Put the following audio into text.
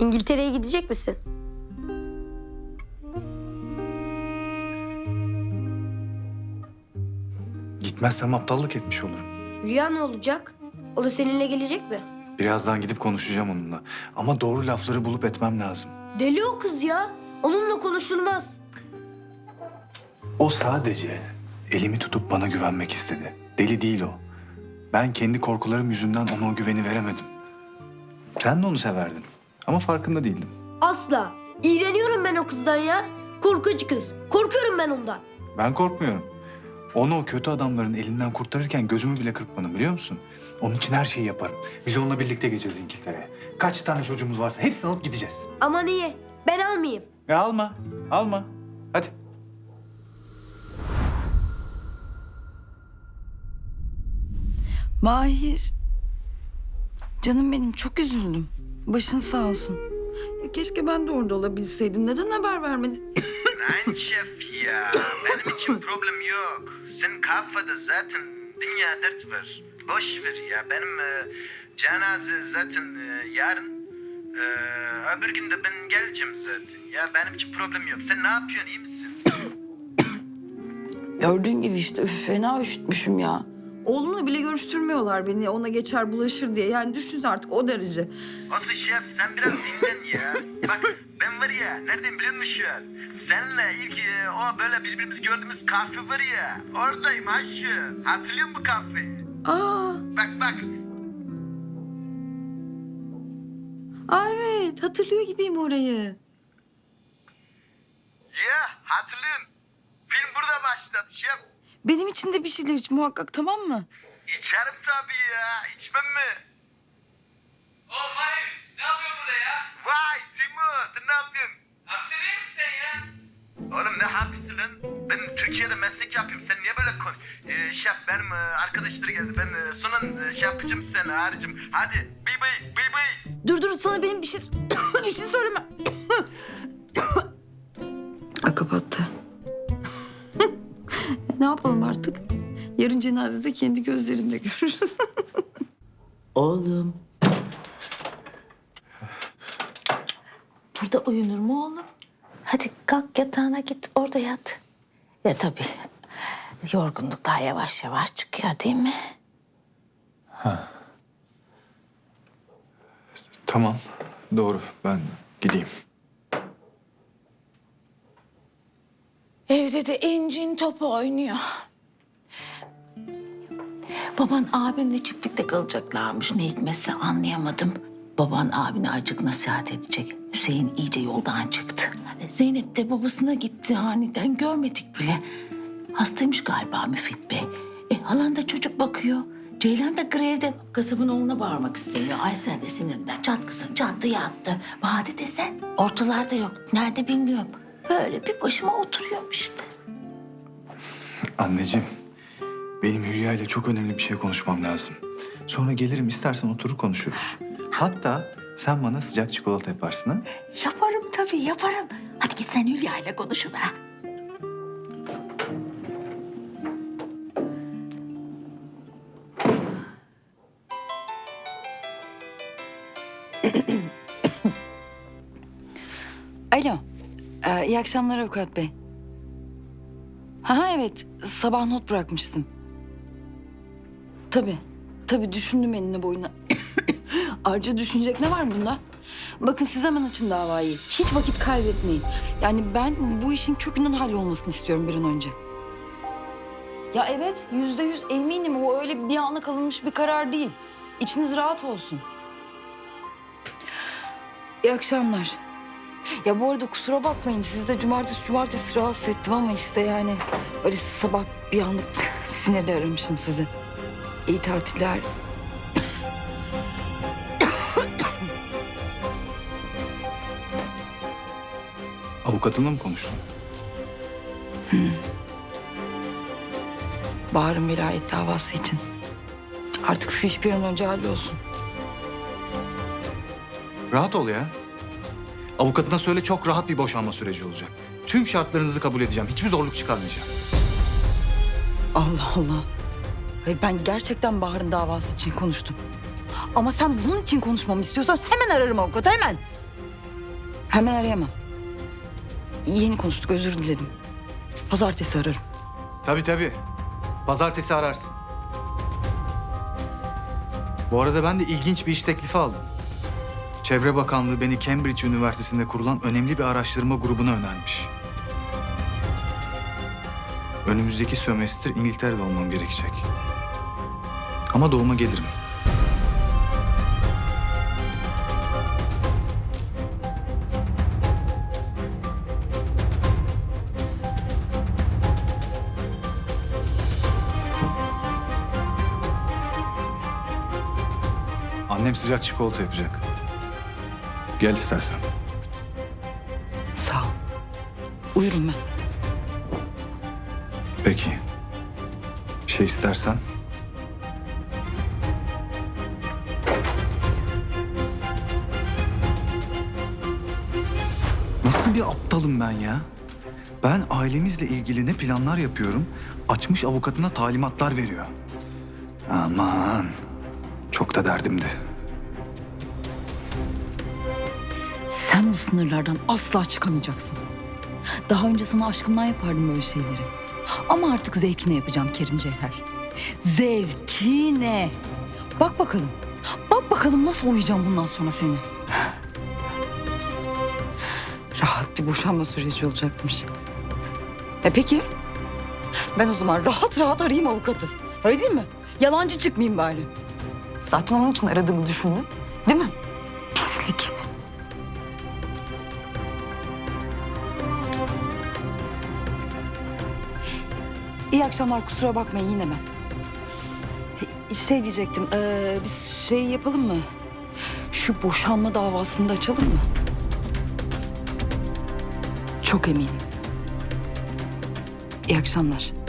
İngiltere'ye gidecek misin? Gitmezsem aptallık etmiş olurum. Rüya ne olacak? O da seninle gelecek mi? Birazdan gidip konuşacağım onunla. Ama doğru lafları bulup etmem lazım. Deli o kız ya. Onunla konuşulmaz. O sadece elimi tutup bana güvenmek istedi. Deli değil o. Ben kendi korkularım yüzünden ona o güveni veremedim. Sen de onu severdin. Ama farkında değildin. Asla. İğreniyorum ben o kızdan ya. Korkunç kız. Korkuyorum ben ondan. Ben korkmuyorum. Onu o kötü adamların elinden kurtarırken gözümü bile kırpmadım biliyor musun? Onun için her şeyi yaparım. Biz onunla birlikte gideceğiz İngiltere'ye. Kaç tane çocuğumuz varsa hepsini alıp gideceğiz. Ama niye? Ben almayayım. Ya alma, alma. Hadi. Mahir. Canım benim çok üzüldüm. Başın sağ olsun. Ya keşke ben de orada olabilseydim. Neden haber vermedin? Nein şef ya. Benim için problem yok. Senin kafada zaten dünya dert var. Boş ver ya. Benim e, cenaze zaten e, yarın. E, öbür gün de ben geleceğim zaten. Ya benim için problem yok. Sen ne yapıyorsun? iyi misin? Gördüğün gibi işte üf, fena üşütmüşüm ya. Oğlumla bile görüştürmüyorlar beni ona geçer bulaşır diye. Yani düşün artık o derece. Asıl şef sen biraz dinlen ya. Bak ben var ya nereden biliyor musun? Seninle ilk e, o böyle birbirimizi gördüğümüz kahve var ya. Oradayım aşkı. Hatırlıyor musun bu kahveyi? Aa, Bak bak. aa evet hatırlıyor gibiyim orayı. Ya hatırlıyorum. Film burada başladı şef. Benim için de bir şeyler iç muhakkak tamam mı? İçerim tabii ya. İçmem mi? Oğlum Mahir ne yapıyorsun burada ya? Vay Timo sen ne yapıyorsun? Hapiste değil misin sen ya? Oğlum ne hapisi lan? Ben Türkiye'de meslek yapıyorum. Sen niye böyle konuş? Ee, şef benim e, arkadaşları geldi. Ben e, sonra e, şey yapacağım seni haricim. Hadi bıy bıy bıy bıy. Dur dur sana benim bir şey bir şey söyleme. Kapattı. Ne yapalım artık? Yarın cenazede kendi gözlerince görürüz. Oğlum. Burada uyunur mu oğlum? Hadi kalk yatağına git orada yat. Ya tabii yorgunluk daha yavaş yavaş çıkıyor değil mi? Tamam, doğru. Ben gideyim. Evde de incin topu oynuyor. Baban abinle çiftlikte kalacaklarmış. Ne hikmetse anlayamadım. Baban abine acık nasihat edecek. Hüseyin iyice yoldan çıktı. Zeynep de babasına gitti aniden görmedik bile. Hastaymış galiba Müfit Bey. E, halan da çocuk bakıyor. Ceylan da grevde. Kasabın oğluna bağırmak istemiyor. Aysel de sinirinden çatkısın çattı yattı. Bade de sen ortalarda yok. Nerede bilmiyorum. Böyle bir başıma oturuyorum işte. Anneciğim, benim Hülya ile çok önemli bir şey konuşmam lazım. Sonra gelirim istersen oturur konuşuruz. Hatta sen bana sıcak çikolata yaparsın ha? Yaparım tabii yaparım. Hadi git sen Hülya ile konuşuver. Alo. Ee, iyi akşamlar avukat bey. Ha evet. Sabah not bırakmıştım. Tabii. Tabii düşündüm enine boyuna. Ayrıca düşünecek ne var bunda? Bakın siz hemen açın davayı. Hiç vakit kaybetmeyin. Yani ben bu işin kökünden hallolmasını istiyorum bir an önce. Ya evet, yüzde yüz eminim o öyle bir anlık alınmış bir karar değil. İçiniz rahat olsun. İyi akşamlar. Ya bu arada kusura bakmayın sizi de cumartesi cumartesi rahatsız ettim ama işte yani öyle sabah bir anlık sinirle aramışım sizi. İyi tatiller. Avukatınla mı konuştun? Bahar'ın velayet davası için. Artık şu iş bir an önce hallolsun. Rahat ol ya. Avukatına söyle çok rahat bir boşanma süreci olacak. Tüm şartlarınızı kabul edeceğim. Hiçbir zorluk çıkarmayacağım. Allah Allah. Hayır ben gerçekten Bahar'ın davası için konuştum. Ama sen bunun için konuşmamı istiyorsan hemen ararım avukatı hemen. Hemen arayamam. Yeni konuştuk özür diledim. Pazartesi ararım. Tabii tabii. Pazartesi ararsın. Bu arada ben de ilginç bir iş teklifi aldım. Çevre Bakanlığı beni Cambridge Üniversitesi'nde kurulan önemli bir araştırma grubuna önermiş. Önümüzdeki sömestr İngiltere'de olmam gerekecek. Ama doğuma gelirim. Annem sıcak çikolata yapacak. Gel istersen. Sağ ol. Uyurum ben. Peki. Bir şey istersen. Nasıl bir aptalım ben ya? Ben ailemizle ilgili ne planlar yapıyorum, açmış avukatına talimatlar veriyor. Aman, çok da derdimdi. Bu sınırlardan asla çıkamayacaksın. Daha önce sana aşkımdan yapardım böyle şeyleri. Ama artık zevkine yapacağım Kerim Cevher. Zevkine. Bak bakalım. Bak bakalım nasıl uyuyacağım bundan sonra seni. Rahat bir boşanma süreci olacakmış. E peki? Ben o zaman rahat rahat arayayım avukatı. Öyle değil mi? Yalancı çıkmayayım bari. Zaten onun için aradığımı düşündün. Değil mi? Pislik. İyi akşamlar kusura bakmayın yine ben. Şey diyecektim ee, biz şey yapalım mı? Şu boşanma davasını da açalım mı? Çok eminim. İyi akşamlar.